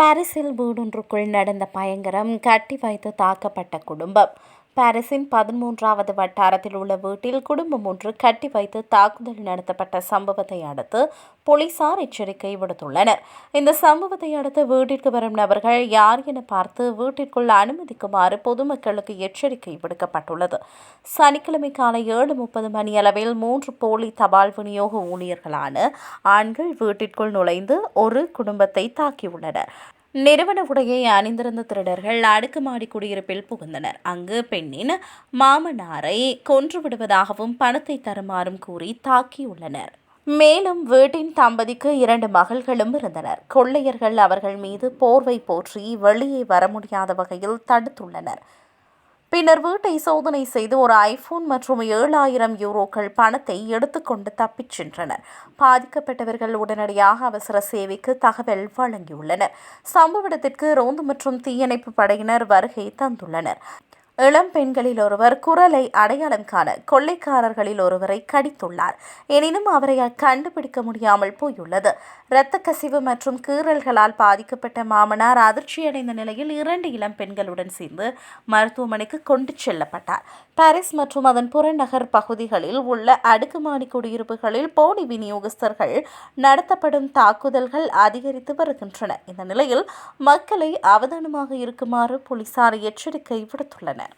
பாரிஸில் வீடொன்றுக்குள் நடந்த பயங்கரம் கட்டி வைத்து தாக்கப்பட்ட குடும்பம். பாரிஸின் பதிமூன்றாவது வட்டாரத்தில் உள்ள வீட்டில் குடும்பம் ஒன்று கட்டி வைத்து தாக்குதல் நடத்தப்பட்ட சம்பவத்தை அடுத்து போலீசார் எச்சரிக்கை விடுத்துள்ளனர். இந்த சம்பவத்தை அடுத்து வீட்டிற்கு வரும் நபர்கள் யார் என பார்த்து வீட்டிற்குள் அனுமதிக்குமாறு பொதுமக்களுக்கு எச்சரிக்கை விடுக்கப்பட்டுள்ளது. சனிக்கிழமை காலை ஏழு முப்பது மணி அளவில் மூன்று போலி தபால் விநியோக ஊழியர்களான ஆண்கள் வீட்டிற்குள் நுழைந்து ஒரு குடும்பத்தை தாக்கியுள்ளனர். நிறுவன உடையை அணிந்திருந்த திருடர்கள் அடுக்குமாடி குடியிருப்பில் புகுந்தனர். அங்கு பெண்ணின் மாமனாரை கொன்றுவிடுவதாகவும் பணத்தை தருமாறும் கூறி தாக்கியுள்ளனர். மேலும் வீட்டின் தம்பதிக்கு இரண்டு மகள்களும் இருந்தனர். கொள்ளையர்கள் அவர்கள் மீது போர்வை போற்றி வெளியே வர முடியாத வகையில் தடுத்துள்ளனர். பின்னர் வீட்டை சோதனை செய்து ஒரு ஐபோன் மற்றும் ஏழாயிரம் யூரோக்கள் பணத்தை எடுத்துக்கொண்டு தப்பிச் சென்றனர். பாதிக்கப்பட்டவர்கள் உடனடியாக அவசர சேவைக்கு தகவல் வழங்கியுள்ளனர். சம்பவ இடத்திற்கு ரோந்து மற்றும் தீயணைப்பு படையினர் வருகை தந்துள்ளனர். இளம் பெண்களில் ஒருவர் குரலை அடையாளம் காண கொள்ளைக்காரர்களில் ஒருவரை கடித்துள்ளார். எனினும் அவரை கண்டுபிடிக்க முடியாமல் போயுள்ளது. இரத்த கசிவு மற்றும் கீறல்களால் பாதிக்கப்பட்ட மாமனார் அதிர்ச்சியடைந்த நிலையில் இரண்டு இளம் பெண்களுடன் சேர்ந்து மருத்துவமனைக்கு கொண்டு செல்லப்பட்டார். பாரிஸ் மற்றும் அதன் புறநகர் பகுதிகளில் உள்ள அடுக்குமாடி குடியிருப்புகளில் போலி விநியோகஸ்தர்கள் நடத்தப்படும் தாக்குதல்கள் அதிகரித்து வருகின்றன. இந்த நிலையில் மக்களை அவதானமாக இருக்குமாறு போலீசார் எச்சரிக்கை விடுத்துள்ளனர்.